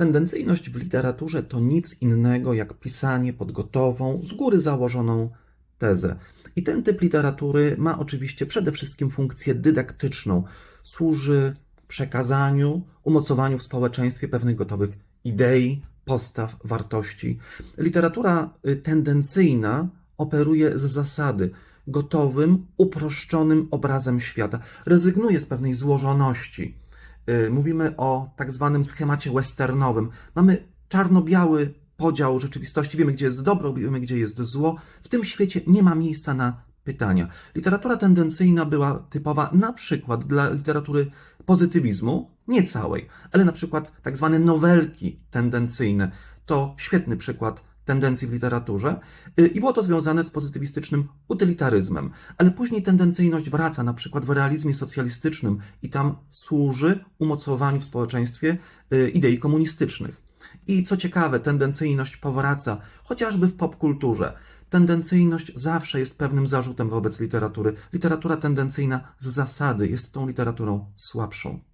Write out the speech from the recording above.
Tendencyjność w literaturze to nic innego jak pisanie pod gotową, z góry założoną tezę. I ten typ literatury ma oczywiście przede wszystkim funkcję dydaktyczną. Służy przekazaniu, umocowaniu w społeczeństwie pewnych gotowych idei, postaw, wartości. Literatura y, tendencyjna operuje z zasady gotowym, uproszczonym obrazem świata. Rezygnuje z pewnej złożoności. Y, Mówimy o tak zwanym schemacie westernowym. Mamy czarno-biały podział rzeczywistości, wiemy gdzie jest dobro, wiemy gdzie jest zło. W tym świecie nie ma miejsca na pytania. Literatura tendencyjna była typowa na przykład dla literatury pozytywizmu, nie całej, ale na przykład tak zwane nowelki tendencyjne. To świetny przykład tendencji w literaturze y, i było to związane z pozytywistycznym utylitaryzmem. Ale później tendencyjność wraca na przykład w realizmie socjalistycznym i tam służy umocowaniu w społeczeństwie y, idei komunistycznych. I co ciekawe, tendencyjność powraca chociażby w popkulturze. Tendencyjność zawsze jest pewnym zarzutem wobec literatury. Literatura tendencyjna z zasady jest tą literaturą słabszą.